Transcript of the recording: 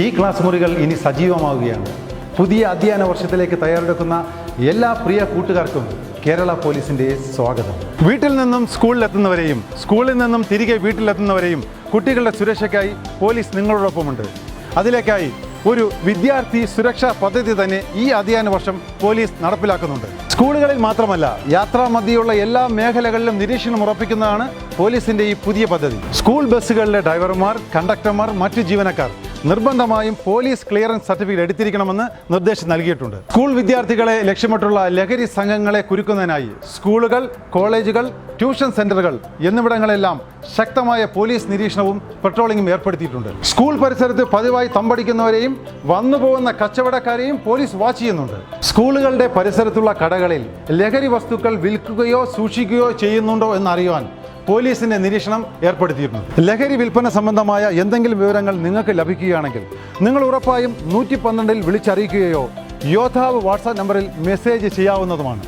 ഈ ക്ലാസ് മുറികൾ ഇനി സജീവമാവുകയാണ്. പുതിയ അധ്യയന വർഷത്തിലേക്ക് തയ്യാറെടുക്കുന്ന എല്ലാ പ്രിയ കൂട്ടുകാർക്കും കേരള പോലീസിന്റെ സ്വാഗതം. വീട്ടിൽ നിന്നും സ്കൂളിലെത്തുന്നവരെയും സ്കൂളിൽ നിന്നും തിരികെ വീട്ടിലെത്തുന്നവരെയും കുട്ടികളുടെ സുരക്ഷയ്ക്കായി പോലീസ് നിങ്ങളോടൊപ്പമുണ്ട്. അതിലേക്കായി ഒരു വിദ്യാർത്ഥി സുരക്ഷാ പദ്ധതി തന്നെ ഈ അധ്യയന വർഷം പോലീസ് നടപ്പിലാക്കുന്നുണ്ട്. സ്കൂളുകളിൽ മാത്രമല്ല യാത്രാമധ്യയുള്ള എല്ലാ മേഖലകളിലും നിരീക്ഷണം ഉറപ്പിക്കുന്നതാണ് പോലീസിന്റെ ഈ പുതിയ പദ്ധതി. സ്കൂൾ ബസ്സുകളിലെ ഡ്രൈവർമാർ കണ്ടക്ടർമാർ മറ്റു ജീവനക്കാർ നിർബന്ധമായും പോലീസ് ക്ലിയറൻസ് സർട്ടിഫിക്കറ്റ് എടുത്തിരിക്കണമെന്ന് നിർദ്ദേശം നൽകിയിട്ടുണ്ട്. സ്കൂൾ വിദ്യാർത്ഥികളെ ലക്ഷ്യമിട്ടുള്ള ലഹരി സംഘങ്ങളെ കുരുക്കുന്നതിനായി സ്കൂളുകൾ കോളേജുകൾ ട്യൂഷൻ സെന്ററുകൾ എന്നിവിടങ്ങളെല്ലാം ശക്തമായ പോലീസ് നിരീക്ഷണവും പെട്രോളിംഗും ഏർപ്പെടുത്തിയിട്ടുണ്ട്. സ്കൂൾ പരിസരത്ത് പതിവായി തമ്പടിക്കുന്നവരെയും വന്നുപോകുന്ന കച്ചവടക്കാരെയും പോലീസ് വാച്ച് ചെയ്യുന്നുണ്ട്. സ്കൂളുകളുടെ പരിസരത്തുള്ള കടകളിൽ ലഹരി വസ്തുക്കൾ വിൽക്കുകയോ സൂക്ഷിക്കുകയോ ചെയ്യുന്നുണ്ടോ എന്നറിയുവാൻ പോലീസിന്റെ നിരീക്ഷണം ഏർപ്പെടുത്തിയിട്ടുണ്ട്. ലഹരി വിൽപ്പന സംബന്ധമായ എന്തെങ്കിലും വിവരങ്ങൾ നിങ്ങൾക്ക് ലഭിക്കുകയാണെങ്കിൽ നിങ്ങൾ ഉറപ്പായും നൂറ്റി പന്ത്രണ്ടിൽ വിളിച്ചറിയിക്കുകയോ യോദ്ധാവ് വാട്സാപ്പ് നമ്പറിൽ മെസ്സേജ് ചെയ്യാവുന്നതുമാണ്.